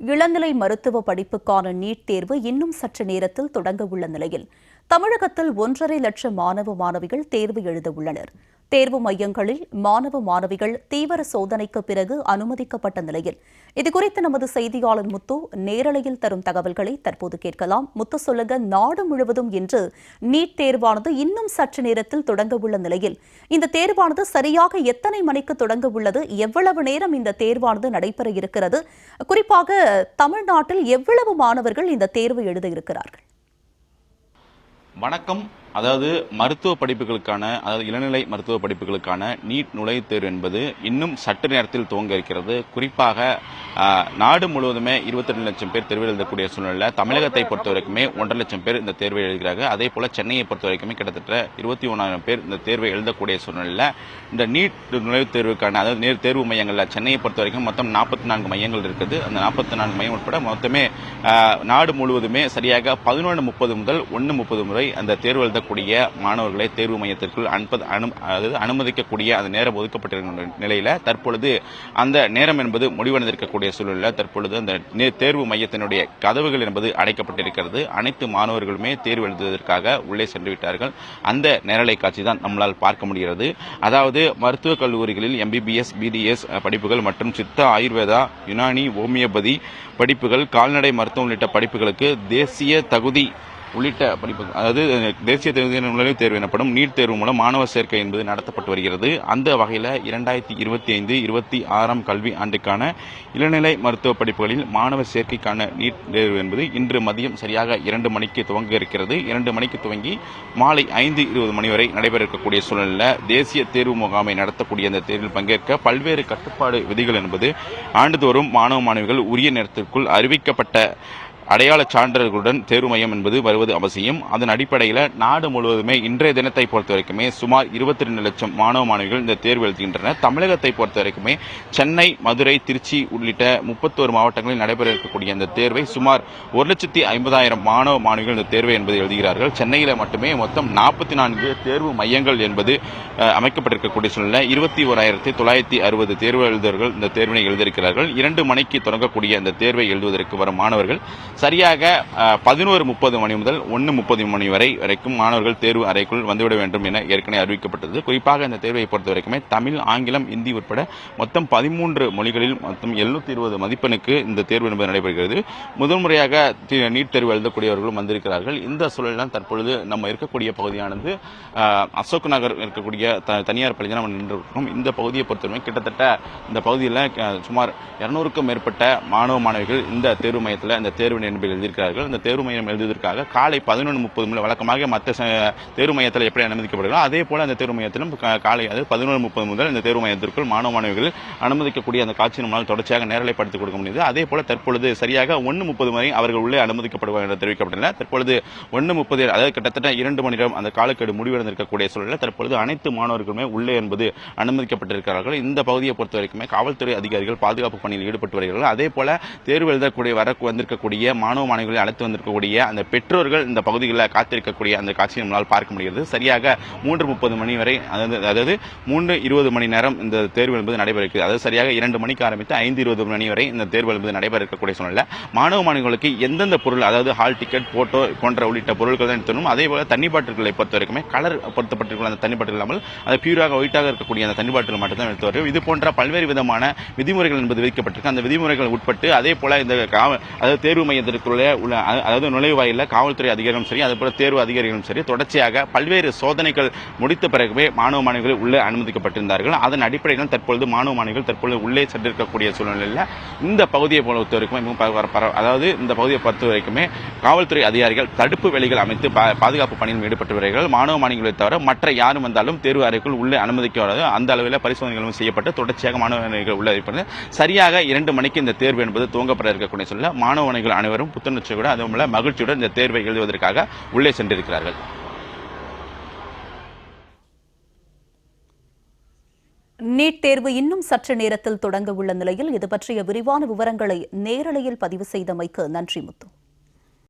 இளநிலை மருத்துவ படிப்புக்கான நீட் தேர்வு இன்னும் சற்று நேரத்தில் தொடங்க உள்ள நிலையில். தமிழகத்தில் ஒன்றரை லட்சம் மாணவ மாணவிகள் தேர்வு எழுத உள்ளனர். தேர்வு மையங்களில் மாணவ மாணவிகள் தீவிர சோதனைக்கு பிறகு அனுமதிக்கப்பட்ட நிலையில். இதுகுறித்து நமது செய்தியாளர் முத்து நேரலையில் தரும் தகவல்களை தற்போது கேட்கலாம். முத்து சொல்லுங்க நாடு முழுவதும் இன்று நீட் தேர்வானது இன்னும் சற்று நேரத்தில் தொடங்க உள்ள நிலையில். இந்த தேர்வானது சரியாக எத்தனை மணிக்கு தொடங்க உள்ளது எவ்வளவு நேரம் இந்த தேர்வானது நடைபெற இருக்கிறது? குறிப்பாக தமிழ்நாட்டில் எவ்வளவு மாணவர்கள் இந்த தேர்வு எழுத இருக்கிறார்கள்? வணக்கம். அதாவது மருத்துவ படிப்புகளுக்கான அதாவது இளநிலை மருத்துவ படிப்புகளுக்கான நீட் நுழைவுத் தேர்வு என்பது இன்னும் சற்று நேரத்தில் துவங்க இருக்கிறது. குறிப்பாக நாடு முழுவதுமே 22 லட்சம் பேர் தேர்வு எழுதக்கூடிய சூழ்நிலை தமிழகத்தை பொறுத்த வரைக்குமே ஒன்றரை லட்சம் பேர் இந்த தேர்வை எழுதுகிறார்கள். அதே போல சென்னையை பொறுத்த வரைக்குமே கிட்டத்தட்ட இருபத்தி ஒன்றாயிரம் பேர் இந்த தேர்வை எழுதக்கூடிய சூழ்நிலையில் இந்த நீட் நுழைவுத் தேர்வுக்கான அதாவது நேர் தேர்வு மையங்களில் சென்னையை பொறுத்த வரைக்கும் மொத்தம் நாற்பத்தி நான்கு மையங்கள் இருக்குது. அந்த நாற்பத்தி நான்கு மையம் உட்பட மொத்தமே நாடு முழுவதுமே சரியாக பதினொன்று முப்பது முதல் ஒன்று முப்பது முறை அந்த தேர்வு எழுதக்கூடிய மாணவர்களை தேர்வு மையத்திற்குள் அனுப்ப அனு அதாவது அனுமதிக்கக்கூடிய அந்த நேரம் ஒதுக்கப்பட்டிருக்கின்ற நிலையில தற்பொழுது அந்த நேரம் என்பது முடிவடைந்திருக்கக்கூடிய சூழலில் தற்பொழுது அந்த தேர்வு மையத்தினுடைய கதவுகள் என்பது அடைக்கப்பட்டிருக்கிறது. அனைத்து மாணவர்களுமே தேர்வு எழுதுவதற்காக உள்ளே சென்று விட்டார்கள். அந்த நேரலை காட்சி தான் நம்மளால் பார்க்க முடிகிறது. அதாவது மருத்துவக் கல்லூரிகளில் எம்பிபிஎஸ் பிடிஎஸ் படிப்புகள் மற்றும் சித்த ஆயுர்வேதா யுனானி ஹோமியோபதி படிப்புகள் கால்நடை மருத்துவம் உள்ளிட்ட படிப்புகளுக்கு தேசிய தகுதி உள்ளிட்ட படிப்புகள் அதாவது தேசிய தேர்வு நுழைவுத் தேர்வு எனப்படும் நீட் தேர்வு மூலம் மாணவர் சேர்க்கை என்பது நடத்தப்பட்டு வருகிறது. அந்த வகையில் இரண்டாயிரத்தி இருபத்தி ஐந்து இருபத்தி ஆறாம் கல்வி ஆண்டுக்கான இளநிலை மருத்துவ படிப்புகளில் மாணவர் சேர்க்கைக்கான நீட் தேர்வு என்பது இன்று மதியம் சரியாக இரண்டு மணிக்கு துவங்க இருக்கிறது. இரண்டு மணிக்கு துவங்கி மாலை ஐந்து இருபது மணி வரை நடைபெற இருக்கக்கூடிய சூழலில் தேசிய தேர்வு முகாமை நடத்தக்கூடிய அந்த தேர்வில் பங்கேற்க பல்வேறு கட்டுப்பாடு விதிகள் என்பது ஆண்டுதோறும் மாணவ மாணவிகள் உரிய நேரத்திற்குள் அறிவிக்கப்பட்ட அடையாள சான்றிதழ்களுடன் தேர்வு மையம் என்பது வருவது அவசியம். அதன் அடிப்படையில் நாடு முழுவதுமே இன்றைய தினத்தை பொறுத்த வரைக்குமே சுமார் இருபத்தி ரெண்டு லட்சம் மாணவ மாணவிகள் இந்த தேர்வு எழுதுகின்றனர். தமிழகத்தை பொறுத்த வரைக்குமே சென்னை மதுரை திருச்சி உள்ளிட்ட முப்பத்தோரு மாவட்டங்களில் நடைபெற இருக்கக்கூடிய இந்த தேர்வை சுமார் ஒரு லட்சத்தி ஐம்பதாயிரம் மாணவ மாணவிகள் இந்த தேர்வை என்பது எழுதுகிறார்கள். சென்னையில் மட்டுமே மொத்தம் நாற்பத்தி நான்கு தேர்வு மையங்கள் என்பது அமைக்கப்பட்டிருக்கக்கூடிய சூழ்நிலை. இருபத்தி ஓராயிரத்தி தொள்ளாயிரத்தி அறுபது தேர்வு எழுதுவர்கள் இந்த தேர்வினை எழுதியிருக்கிறார்கள். இரண்டு மணிக்கு தொடங்கக்கூடிய இந்த தேர்வை எழுதுவதற்கு வரும் மாணவர்கள் சரியாக பதினோரு முப்பது மணி முதல் ஒன்று முப்பது மணி வரை வரைக்கும் மாணவர்கள் தேர்வு அறைக்குள் வந்துவிட வேண்டும் என ஏற்கனவே அறிவிக்கப்பட்டது. குறிப்பாக இந்த தேர்வை பொறுத்த வரைக்குமே தமிழ் ஆங்கிலம் இந்தி உட்பட மொத்தம் பதிமூன்று மொழிகளில் மொத்தம் எழுநூத்தி இருபது மதிப்பெண்ணுக்கு இந்த தேர்வு என்பது நடைபெறுகிறது. முதன்முறையாக நீட் தேர்வு எழுதக்கூடியவர்களும் வந்திருக்கிறார்கள். இந்த சூழலில் தற்பொழுது நம்ம இருக்கக்கூடிய பகுதியானது அசோக் நகர் இருக்கக்கூடிய த- தனியார் பள்ளியில் நம்ம நின்றிருக்கோம் இந்த பகுதியை பொறுத்தவரை கிட்டத்தட்ட இந்த பகுதியில் சுமார் இருநூறுக்கும் மேற்பட்ட மாணவ மாணவிகள் இந்த தேர்வு மையத்தில் இந்த தேர்வு என்பதில் எழுதியிருக்கிறார்கள். இந்த தேர்வு மையம் எழுதியதற்காக காலை பதினொன்று முப்பது மணி வழக்கமாக மற்ற தேர்வு மையத்தில் எப்படி அனுமதிக்கப்படுகிறோம் அதே போல அந்த தேர்வு மையத்திலும் காலை அது பதினொன்று முப்பது முதல் இந்த தேர்வு மையத்திற்குள் மாணவ மாணவிகள் அனுமதிக்கக்கூடிய அந்த காட்சி நம்மளால் தொடர்ச்சியாக நேரலைப்படுத்திக் கொடுக்க முடியுது. அதே போல தற்பொழுது சரியாக ஒன்று முப்பது வரை அவர்கள் உள்ளே அனுமதிக்கப்படுவார் என்று தெரிவிக்கப்பட்டனர் தற்பொழுது ஒன்று முப்பது அதாவது கிட்டத்தட்ட இரண்டு மணி நேரம் அந்த காலக்கெடு முடிவடைந்திருக்கக்கூடிய சூழலில் தற்பொழுது அனைத்து மாணவர்களுமே உள்ளே என்பது அனுமதிக்கப்பட்டிருக்கிறார்கள். இந்த பகுதியை பொறுத்த வரைக்குமே காவல்துறை அதிகாரிகள் பாதுகாப்பு பணியில் ஈடுபட்டு வருகிறார்கள். அதே போல தேர்வு எழுதக்கூடிய வர வந்திருக்கக்கூடிய மாணவ மாணவிகளை அழைத்து வந்திருக்கக்கூடிய அந்த பெற்றோர்கள் இந்த பகுதிகளில் காத்திருக்கக்கூடிய அந்த காட்சியை நம்மளால் பார்க்க முடிகிறது. சரியாக மூன்று முப்பது மணி வரை அதாவது அதாவது மூன்று இருபது மணி நேரம் இந்த தேர்வு என்பது நடைபெற இருக்குது அதாவது சரியாக இரண்டு மணிக்கு ஆரம்பித்து ஐந்து இருபது மணி வரை இந்த தேர்வு என்பது நடைபெற இருக்கக்கூடிய சூழ்நிலை. மாணவ மாணவிகளுக்கு எந்தெந்த பொருள் அதாவது ஹால் டிக்கெட் போட்டோ போன்ற உள்ளிட்ட பொருட்கள் தான் தரணும் அதே போல தண்ணி பாட்டில்களை பொறுத்த வரைக்குமே கலர் பொருத்தப்பட்டிருக்கிற அந்த தண்ணி பாட்டில் இல்லாமல் அது பியூராக ஒயிட்டாக இருக்கக்கூடிய அந்த தண்ணி பாட்டில் மட்டும் தான் எடுத்து வரும் இது போன்ற பல்வேறு விதமான விதிமுறைகள் என்பது விதிக்கப்பட்டிருக்கு. அந்த விதிமுறைகள் உட்பட்டு அதே போல இந்த அதாவது தேர்வு மையத்திற்குள்ளே உள்ள அதாவது நுழைவாயில காவல்துறை அதிகாரிகளும் சரி அதுபோல் போல தேர்வு அதிகாரிகளும் சரி தொடர்ச்சியாக பல்வேறு சோதனைகள் முடித்த பிறகுவே மாணவ மாணவிகள் உள்ளே அனுமதிக்கப்பட்டிருந்தார்கள். அதன் அடிப்படையில் தற்பொழுது மாணவ மாணவிகள் தற்பொழுது உள்ளே சென்றிருக்கக்கூடிய சூழ்நிலையில் இந்த பகுதியை பொறுத்த வரைக்கும் அதாவது இந்த பகுதியை பொறுத்த வரைக்குமே காவல்துறை அதிகாரிகள் தடுப்பு வேலைகள் அமைத்து பா- பாதுகாப்பு பணியில் ஈடுபட்டு வருகிறார்கள். மாணவ மாணவிகளை தவிர மற்ற யாரும் வந்தாலும் தேர்வு அறைக்குள் உள்ளே அனுமதிக்காது அந்த அளவில் பரிசோதனைகளும் செய்யப்பட்டு தொடர்ச்சியாக மாணவ மாணவிகள் உள்ளே இருப்பது. சரியாக இரண்டு மணிக்கு இந்த தேர்வு என்பது துவங்கப்பட இருக்கக்கூடிய சொல்ல மாணவ மாணவிகள் அனைவரும் புத்துணர்ச்சியோடு அதுவும் மகிழ்ச்சியுடன் இந்த தேர்வை எழுதுவதற்காக உள்ளே சென்றிருக்கிறார்கள். நீட் தேர்வு இன்னும் சற்று நேரத்தில் தொடங்க உள்ள நிலையில் இது பற்றிய விரிவான விவரங்களை நேரலையில் பதிவு செய்தமைக்கு நன்றி முத்து.